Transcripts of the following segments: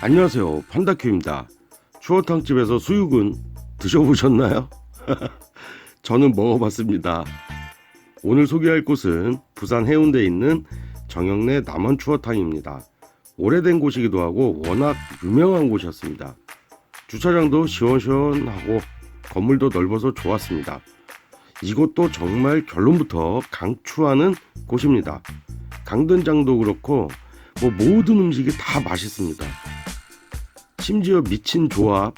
안녕하세요. 판다큐입니다. 추어탕집에서 수육은 드셔보셨나요? 저는 먹어봤습니다. 오늘 소개할 곳은 부산 해운대에 있는 정영래 남원 추어탕입니다. 오래된 곳이기도 하고 워낙 유명한 곳이었습니다. 주차장도 시원시원하고 건물도 넓어서 좋았습니다. 이곳도 정말 결론부터 강추하는 곳입니다. 강된장도 그렇고 뭐 모든 음식이 다 맛있습니다. 심지어 미친 조합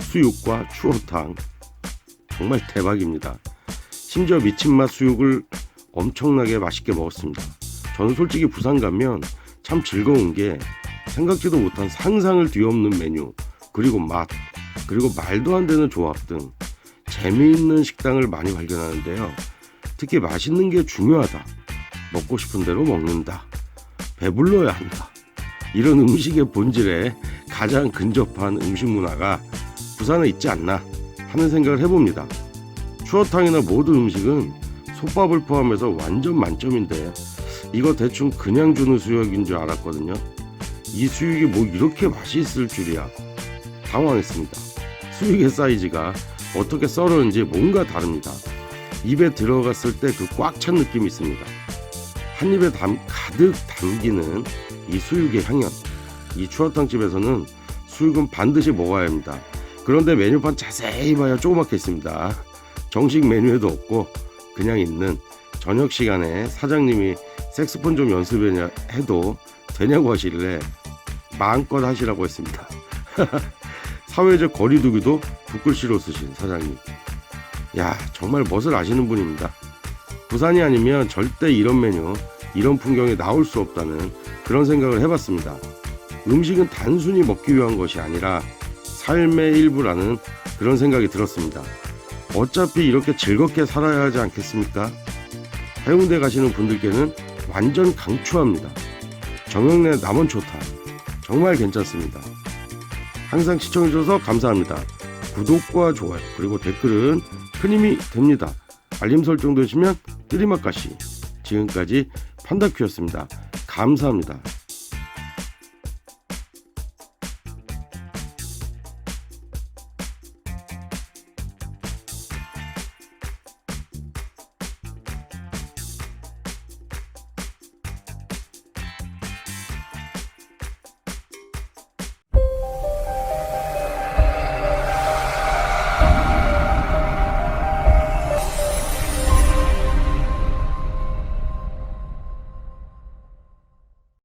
수육과 추어탕 정말 대박입니다. 심지어 미친 맛 수육을 엄청나게 맛있게 먹었습니다. 저는 솔직히 부산 가면 참 즐거운 게 생각지도 못한 상상을 뒤엎는 메뉴 그리고 맛 그리고 말도 안 되는 조합 등 재미있는 식당을 많이 발견하는데요. 특히 맛있는 게 중요하다. 먹고 싶은 대로 먹는다. 배불러야 한다. 이런 음식의 본질에 가장 근접한 음식 문화가 부산에 있지 않나 하는 생각을 해봅니다. 추어탕이나 모든 음식은 솥밥을 포함해서 완전 만점인데 이거 대충 그냥 주는 수육인 줄 알았거든요. 이 수육이 뭐 이렇게 맛이 있을 줄이야. 당황했습니다. 수육의 사이즈가 어떻게 썰었는지 뭔가 다릅니다. 입에 들어갔을 때 그 꽉 찬 느낌이 있습니다. 한 입에 담, 가득 담기는 이 수육의 향연. 이 추어탕 집에서는 수육은 반드시 먹어야 합니다. 그런데 메뉴판 자세히 봐야 조그맣게 있습니다. 정식 메뉴에도 없고 그냥 있는 저녁 시간에 사장님이 색스폰 좀 연습해냐 해도 되냐고 하시길래 마음껏 하시라고 했습니다. 사회적 거리두기도 붓글씨로 쓰신 사장님. 야 정말 멋을 아시는 분입니다. 부산이 아니면 절대 이런 메뉴, 이런 풍경이 나올 수 없다는 그런 생각을 해봤습니다. 음식은 단순히 먹기 위한 것이 아니라 삶의 일부라는 그런 생각이 들었습니다. 어차피 이렇게 즐겁게 살아야 하지 않겠습니까? 해운대 가시는 분들께는 완전 강추합니다. 정영래 남원초탕 정말 괜찮습니다. 항상 시청해주셔서 감사합니다. 구독과 좋아요 그리고 댓글은 큰 힘이 됩니다. 알림 설정도 해주시면 뜨리맛가시 지금까지 판다큐였습니다. 감사합니다.